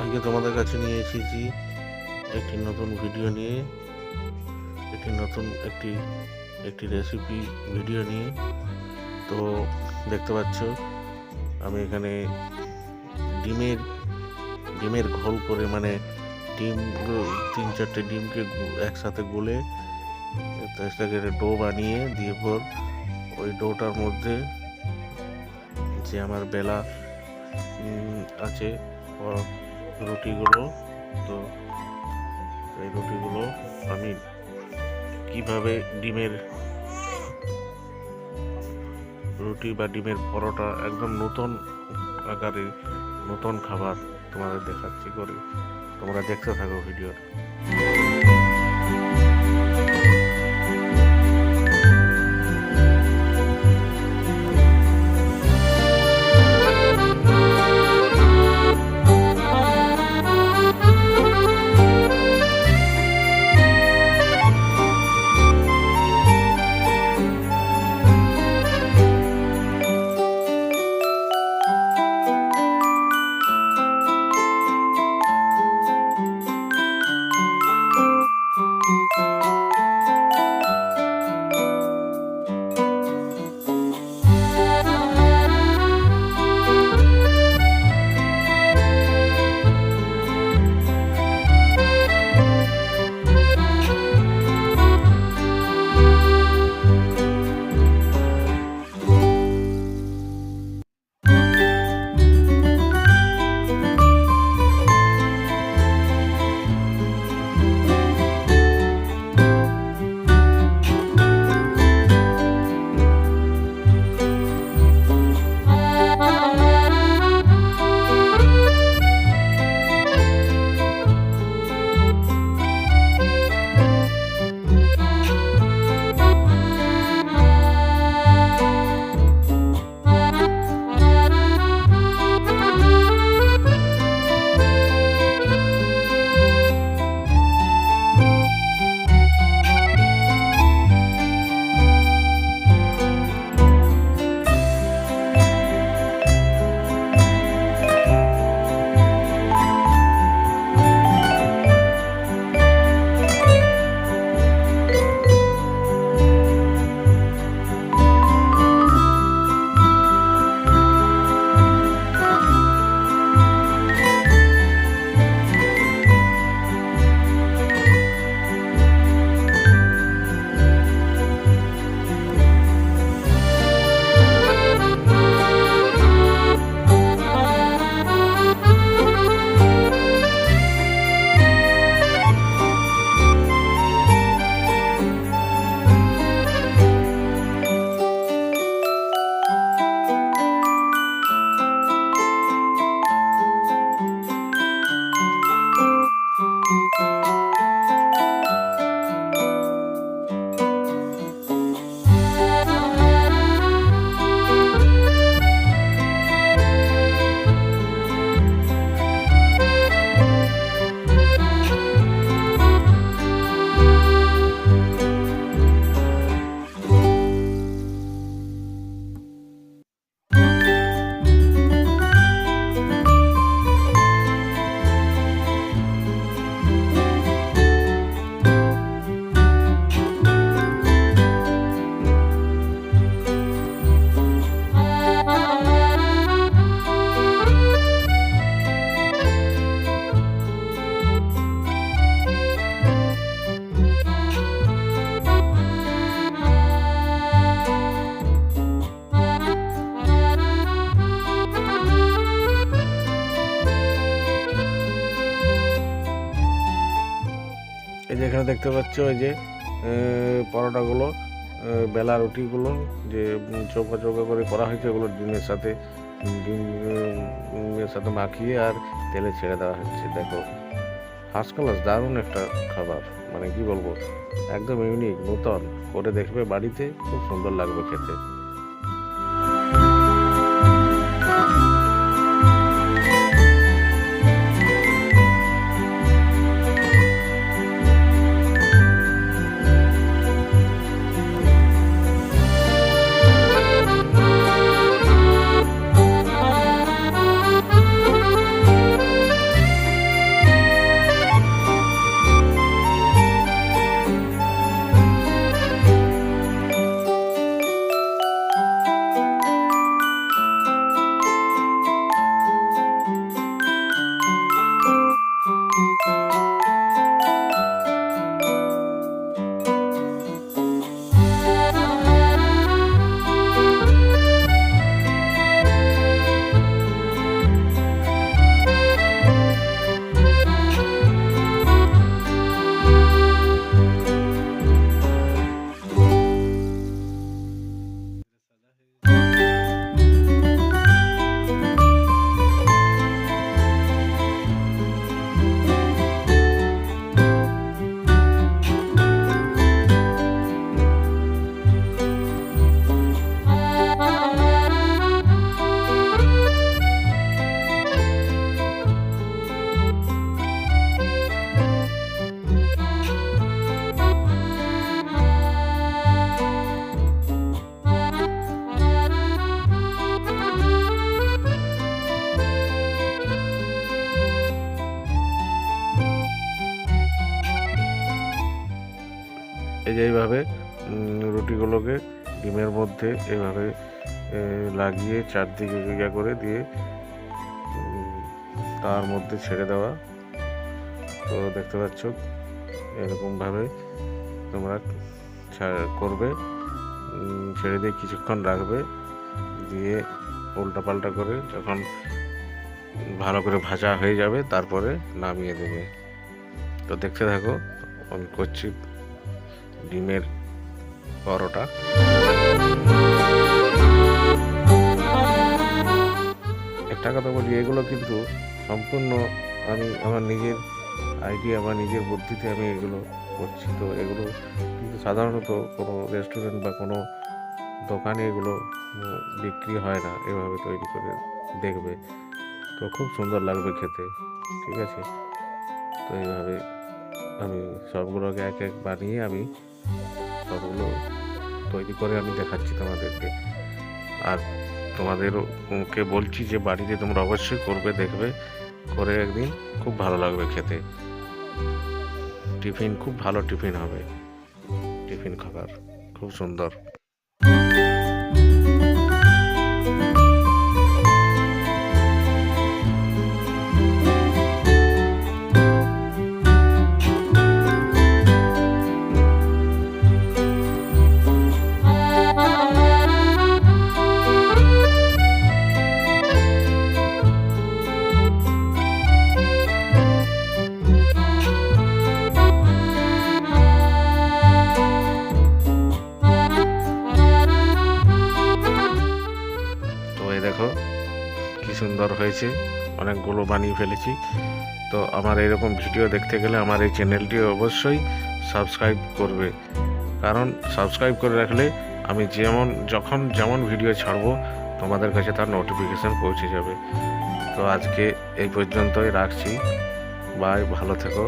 আজকে তোমাদের কাছে নিয়ে এসেছি একটি নতুন ভিডিও নিয়ে, একটি নতুন একটি একটি রেসিপি ভিডিও নিয়ে। তো দেখতে পাচ্ছ, আমি এখানে ডিমের ডিমের ঘোল করে মানে ডিম, তিন চারটে ডিমকে একসাথে গুলে সেটাকে ডো বানিয়ে দিয়ে পর ওই ডোটার মধ্যে যে আমার বেলা আছে রুটিগুলো, তো এই রুটিগুলো আমি কীভাবে ডিমের রুটি বা ডিমের পরোটা একদম নতুন আকারে নতুন খাবার তোমাদের দেখাচ্ছি করে। তোমরা দেখতে থাকো ভিডিও এখানে দেখতে পাচ্ছ এই যে পরোটাগুলো বেলা রুটিগুলো যে চৌকা চৌকা করে করা হয়েছে ওগুলো ডিমের সাথে ডিমের সাথে মাখিয়ে আর তেলে ছেড়ে দেওয়া হচ্ছে। দেখো ফার্স্ট ক্লাস দারুণ একটা খাবার মানে কি বলব, একদম ইউনিক নতুন, করে দেখবে বাড়িতে, খুব সুন্দর লাগবে খেতে। এই যে এইভাবে রুটিগুলোকে ডিমের মধ্যে এভাবে লাগিয়ে চারদিকে ইয়া করে দিয়ে তার মধ্যে ছেড়ে দেওয়া। তো দেখতে পাচ্ছ, এরকমভাবে তোমরা করবে ছেড়ে দিয়ে কিছুক্ষণ রাখবে, দিয়ে উল্টা পাল্টা করে যখন ভালো করে ভাজা হয়ে যাবে, তারপরে নামিয়ে দেবে। তো দেখতে থাকো, আমি করছি। ডিমের পরোটা। একটা কথা বলি, এগুলো কিন্তু সম্পূর্ণ আমি আমার নিজের আইডিয়া বা নিজের বুদ্ধিতে আমি এগুলো করছি। তো এগুলো কিন্তু সাধারণত কোনো রেস্টুরেন্ট বা কোনো দোকানে এগুলো বিক্রি হয় না, এভাবে তৈরি করে দেখবে। তো খুব সুন্দর লাগবে খেতে, ঠিক আছে? তো এইভাবে আমি সবগুলোকে এক এক বানিয়ে আমি সবগুলো তৈরি করে আমি দেখাচ্ছি তোমাদেরকে। আর তোমাদেরকে বলছি যে বাড়িতে তোমরা অবশ্যই করবে, দেখবে, করে একদিন খুব ভালো লাগবে খেতে। টিফিন, খুব ভালো টিফিন হবে। টিফিন খাবার, খুব সুন্দর। সুন্দর হয়েছে, অনেকগুলো বানিয়ে ফেলেছি। তো আমার এরকম ভিডিও দেখতে গেলে আমার এই চ্যানেলটি অবশ্যই সাবস্ক্রাইব করবে। কারণ সাবস্ক্রাইব করে রাখলে আমি যেমন, যখন যেমন ভিডিও ছাড়বো, তোমাদের কাছে তার নোটিফিকেশান পৌঁছে যাবে। তো আজকে এই পর্যন্তই রাখছি। বাই, ভালো থেকো।